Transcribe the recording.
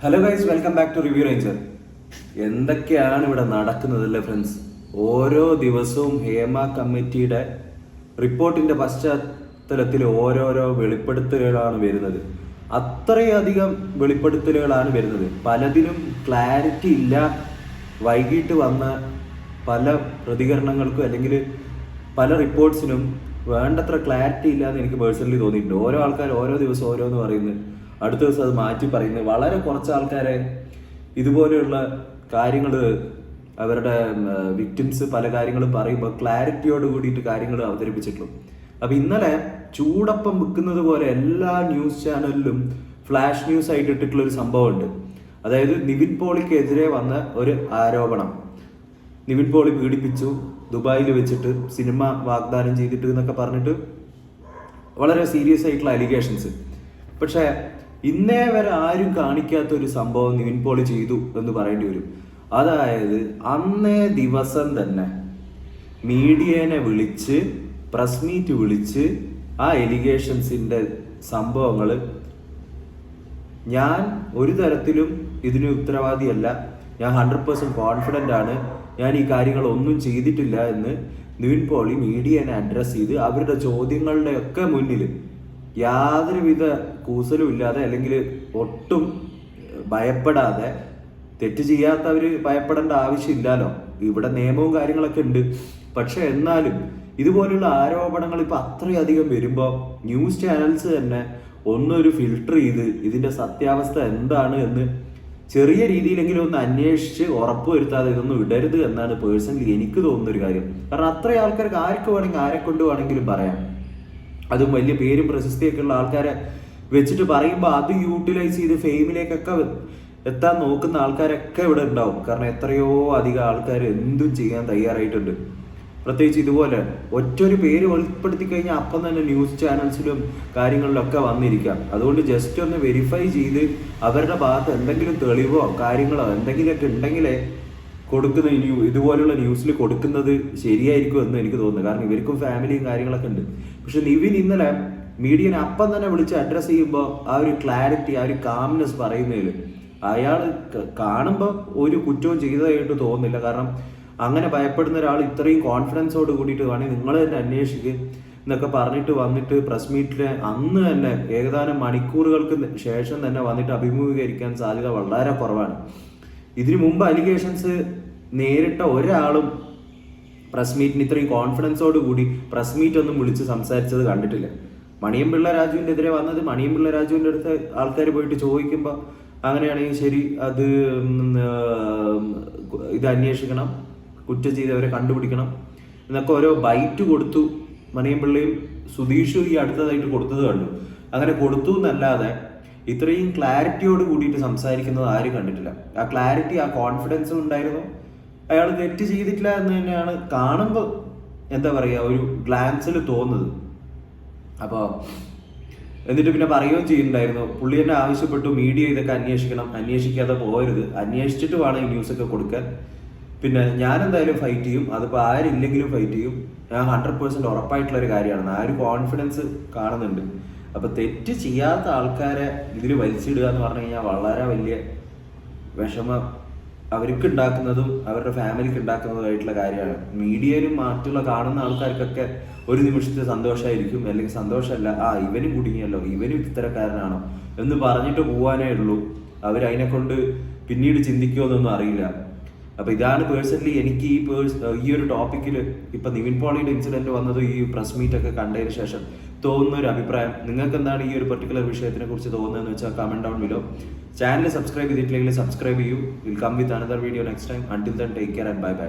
Hello guys welcome back to review ranger എന്തൊക്കെയാണ് ഇവിടെ നടക്കുന്നതല്ലേ friends ഓരോ ദിവസവും ഹേമ കമ്മിറ്റിയുടെ റിപ്പോർട്ടിന്റെ പശ്ചാത്തലത്തിൽ ഓരോരോ വെളിപ്പെടുത്തലുകളാണ് വരുന്നത്. അത്രയധികം വെളിപ്പെടുത്തലുകളാണ് വരുന്നത്. പലതിനും ക്ലാരിറ്റി ഇല്ല. വൈകിട്ട് വന്ന പല പ്രതികരണങ്ങൾക്കും അല്ലെങ്കിൽ പല റിപ്പോർട്ട്സിനും വേണ്ടത്ര ക്ലാരിറ്റി ഇല്ല എന്ന് എനിക്ക് പേഴ്സണലി തോന്നിയിട്ടുണ്ട്. ഓരോ ആൾക്കാർ ഓരോ ദിവസം ഓരോന്ന് പറയുന്നത്. അടുത്ത ദിവസം അത് മാറ്റി പറയുന്നത്. വളരെ കുറച്ച് ആൾക്കാരെ ഇതുപോലെയുള്ള കാര്യങ്ങൾ അവരുടെ വിക്ടിംസ് പല കാര്യങ്ങളും പറയുമ്പോൾ ക്ലാരിറ്റിയോട് കൂടിയിട്ട് കാര്യങ്ങൾ അവതരിപ്പിച്ചിട്ടുള്ളൂ. അപ്പൊ ഇന്നലെ ചൂടപ്പം വിൽക്കുന്നത് പോലെ എല്ലാ ന്യൂസ് ചാനലിലും ഫ്ലാഷ് ന്യൂസ് ആയിട്ട് ഇട്ടിട്ടുള്ള ഒരു സംഭവമുണ്ട്. അതായത് നിവിൻ പോളിക്കെതിരെ വന്ന ഒരു ആരോപണം. നിവിൻ പോളി പീഡിപ്പിച്ചു ദുബായിൽ വെച്ചിട്ട് സിനിമ വാഗ്ദാനം ചെയ്തിട്ട് എന്നൊക്കെ പറഞ്ഞിട്ട് വളരെ സീരിയസ് ആയിട്ടുള്ള അലിഗേഷൻസ് പക്ഷേ ഇന്നേ വരെ ആരും കാണിക്കാത്ത ഒരു സംഭവം നിവിൻ പോളി ചെയ്തു എന്ന് പറയേണ്ടി വരും. അതായത് അന്നേ ദിവസം തന്നെ മീഡിയനെ വിളിച്ച് പ്രസ് മീറ്റ് വിളിച്ച് ആ എലിഗേഷൻസിന്റെ സംഭവങ്ങൾ ഞാൻ ഒരു തരത്തിലും ഇതിന് ഉത്തരവാദിയല്ല. ഞാൻ ഹൺഡ്രഡ് പേഴ്സെന്റ് കോൺഫിഡന്റ് ആണ്. ഞാൻ ഈ കാര്യങ്ങൾ ഒന്നും ചെയ്തിട്ടില്ല എന്ന് നിവിൻ പോളി മീഡിയനെ അഡ്രസ്സ് ചെയ്ത് അവരുടെ ചോദ്യങ്ങളുടെയൊക്കെ മുന്നിൽ യാതൊരുവിധ കൂസലും ഇല്ലാതെ അല്ലെങ്കിൽ ഒട്ടും ഭയപ്പെടാതെ തെറ്റ് ചെയ്യാത്തവർ ഭയപ്പെടേണ്ട ആവശ്യമില്ലല്ലോ. ഇവിടെ നിയമവും കാര്യങ്ങളൊക്കെ ഉണ്ട്. പക്ഷെ എന്നാലും ഇതുപോലുള്ള ആരോപണങ്ങൾ ഇപ്പൊ അത്രയധികം വരുമ്പോൾ ന്യൂസ് ചാനൽസ് തന്നെ ഒന്നൊരു ഫിൽട്ടർ ചെയ്ത് ഇതിന്റെ സത്യാവസ്ഥ എന്താണ് എന്ന് ചെറിയ രീതിയിലെങ്കിലും ഒന്ന് അന്വേഷിച്ച് ഉറപ്പ് വരുത്താതെ ഇതൊന്നും ഇടരുത് എന്നാണ് പേഴ്സണലി എനിക്ക് തോന്നുന്ന ഒരു കാര്യം. കാരണം അത്രയും ആൾക്കാർക്ക് ആർക്ക് വേണമെങ്കിൽ ആരെ കൊണ്ട് വേണമെങ്കിലും പറയാം. അതും വലിയ പേരും പ്രശസ്തിയൊക്കെ ഉള്ള ആൾക്കാരെ വെച്ചിട്ട് പറയുമ്പോൾ അത് യൂട്ടിലൈസ് ചെയ്ത് ഫെയിമിലേക്കൊക്കെ എത്താൻ നോക്കുന്ന ആൾക്കാരൊക്കെ ഇവിടെ ഉണ്ടാവും. കാരണം എത്രയോ അധികം ആൾക്കാർ എന്തും ചെയ്യാൻ തയ്യാറായിട്ടുണ്ട്. പ്രത്യേകിച്ച് ഇതുപോലെ ഒറ്റൊരു പേര് വെളിപ്പെടുത്തി കഴിഞ്ഞാൽ അപ്പം തന്നെ ന്യൂസ് ചാനൽസിലും കാര്യങ്ങളിലൊക്കെ വന്നിരിക്കാം. അതുകൊണ്ട് ജസ്റ്റ് ഒന്ന് വെരിഫൈ ചെയ്ത് അവരുടെ ഭാഗത്ത് എന്തെങ്കിലും തെളിവോ കാര്യങ്ങളോ എന്തെങ്കിലുമൊക്കെ ഉണ്ടെങ്കിലേ കൊടുക്കുന്ന ഇതുപോലുള്ള ന്യൂസിൽ കൊടുക്കുന്നത് ശരിയായിരിക്കും എന്ന് എനിക്ക് തോന്നുന്നു. കാരണം ഇവർക്കും ഫാമിലിയും കാര്യങ്ങളൊക്കെ ഉണ്ട്. പക്ഷെ നിവിൻ ഇന്നലെ മീഡിയനെ അപ്പം തന്നെ വിളിച്ച് അഡ്രസ്സ് ചെയ്യുമ്പോൾ ആ ഒരു ക്ലാരിറ്റി ആ ഒരു കാംനെസ് പറയുന്നതിൽ അയാൾ കാണുമ്പോൾ ഒരു കുറ്റവും ചെയ്തതായിട്ട് തോന്നുന്നില്ല. കാരണം അങ്ങനെ ഭയപ്പെടുന്ന ഒരാൾ ഇത്രയും കോൺഫിഡൻസോട് കൂടിയിട്ട് വേണമെങ്കിൽ നിങ്ങൾ തന്നെ അന്വേഷിക്കുക എന്നൊക്കെ പറഞ്ഞിട്ട് വന്നിട്ട് പ്രസ് മീറ്റിൽ അന്ന് തന്നെ ഏകദാനം മണിക്കൂറുകൾക്ക് ശേഷം തന്നെ വന്നിട്ട് അഭിമുഖീകരിക്കാൻ സാധ്യത വളരെ കുറവാണ്. ഇതിനു മുമ്പ് അലിഗേഷൻസ് നേരിട്ട ഒരാളും പ്രസ് മീറ്റിന് ഇത്രയും കോൺഫിഡൻസോട് കൂടി പ്രസ് മീറ്റ് ഒന്നും വിളിച്ച് സംസാരിച്ചത് കണ്ടിട്ടില്ല. മണിയം പിള്ള രാജുവിന്റെ എതിരെ വന്നത് മണിയം പിള്ള രാജുവിന്റെ അടുത്ത് ആൾക്കാർ പോയിട്ട് ചോദിക്കുമ്പോൾ അങ്ങനെയാണെങ്കിൽ ശരി അത് ഇത് അന്വേഷിക്കണം കുറ്റം ചെയ്തവരെ കണ്ടുപിടിക്കണം എന്നൊക്കെ ഓരോ ബൈറ്റ് കൊടുത്തു മണിയം പിള്ളയും സുധീഷും ഈ അടുത്തതായിട്ട് കൊടുത്തത് കണ്ടു. അങ്ങനെ കൊടുത്തു എന്നല്ലാതെ ഇത്രയും ക്ലാരിറ്റിയോട് കൂടിയിട്ട് സംസാരിക്കുന്നത് ആരും കണ്ടിട്ടില്ല. ആ ക്ലാരിറ്റി ആ കോൺഫിഡൻസും ഉണ്ടായിരുന്നു. അയാൾ തെറ്റ് ചെയ്തിട്ടില്ല എന്ന് തന്നെയാണ് കാണുമ്പോൾ എന്താ പറയുക ഒരു ഗ്ലാൻസിൽ തോന്നുന്നത്. അപ്പോൾ എന്നിട്ട് പിന്നെ പറയുകയും ചെയ്യുന്നുണ്ടായിരുന്നു പുള്ളി തന്നെ ആവശ്യപ്പെട്ടു മീഡിയ ഇതൊക്കെ അന്വേഷിക്കണം അന്വേഷിക്കാതെ പോകരുത്. അന്വേഷിച്ചിട്ട് വേണം ഈ ന്യൂസൊക്കെ കൊടുക്കാൻ. പിന്നെ ഞാൻ എന്തായാലും ഫൈറ്റ് ചെയ്യും. അതിപ്പോൾ ആരില്ലെങ്കിലും ഫൈറ്റ് ചെയ്യും. ഞാൻ ഹൺഡ്രഡ് പേഴ്സെന്റ് ഉറപ്പായിട്ടുള്ള ഒരു കാര്യമാണ്. ആ ഒരു കോൺഫിഡൻസ് കാണുന്നുണ്ട്. അപ്പോൾ തെറ്റ് ചെയ്യാത്ത ആൾക്കാരെ ഇതിൽ വലിച്ചിടുക എന്ന് പറഞ്ഞു കഴിഞ്ഞാൽ വളരെ വലിയ വിഷമ അവർക്ക് ഉണ്ടാക്കുന്നതും അവരുടെ ഫാമിലിക്ക് ഉണ്ടാക്കുന്നതുമായിട്ടുള്ള കാര്യമാണ്. മീഡിയയിലും മറ്റുള്ള കാണുന്ന ആൾക്കാർക്കൊക്കെ ഒരു നിമിഷത്തെ സന്തോഷമായിരിക്കും അല്ലെങ്കിൽ സന്തോഷമല്ല ആ ഇവനും കുടുങ്ങിയല്ലോ ഇവനും ഇത്തരക്കാരനാണോ എന്ന് പറഞ്ഞിട്ട് പോകാനേ ഉള്ളൂ. അവർ അതിനെക്കൊണ്ട് പിന്നീട് ചിന്തിക്കുമെന്നൊന്നും അറിയില്ല. അപ്പൊ ഇതാണ് പേഴ്സണലി എനിക്ക് ഈ പേഴ്സ് ഈ ഒരു ടോപ്പിക്കിൽ ഇപ്പൊ നിവിൻ പോളിയുടെ ഇൻസിഡന്റ് വന്നത് ഈ പ്രസ് മീറ്റ് ഒക്കെ കണ്ടതിന് ശേഷം. തോന്നുന്ന ഒരു അഭിപ്രായം നിങ്ങൾക്ക് എന്താണ് ഈ ഒരു പെർട്ടിക്കുലർ വിഷയത്തിനെ കുറിച്ച് തോന്നുന്നതെന്ന് വെച്ചാൽ comment down below channel subscribe ചെയ്തിട്ടില്ലെങ്കിൽ സബ്സ്ക്രൈബ് ചെയ്യൂ. Will come with another video next time until then take care and bye bye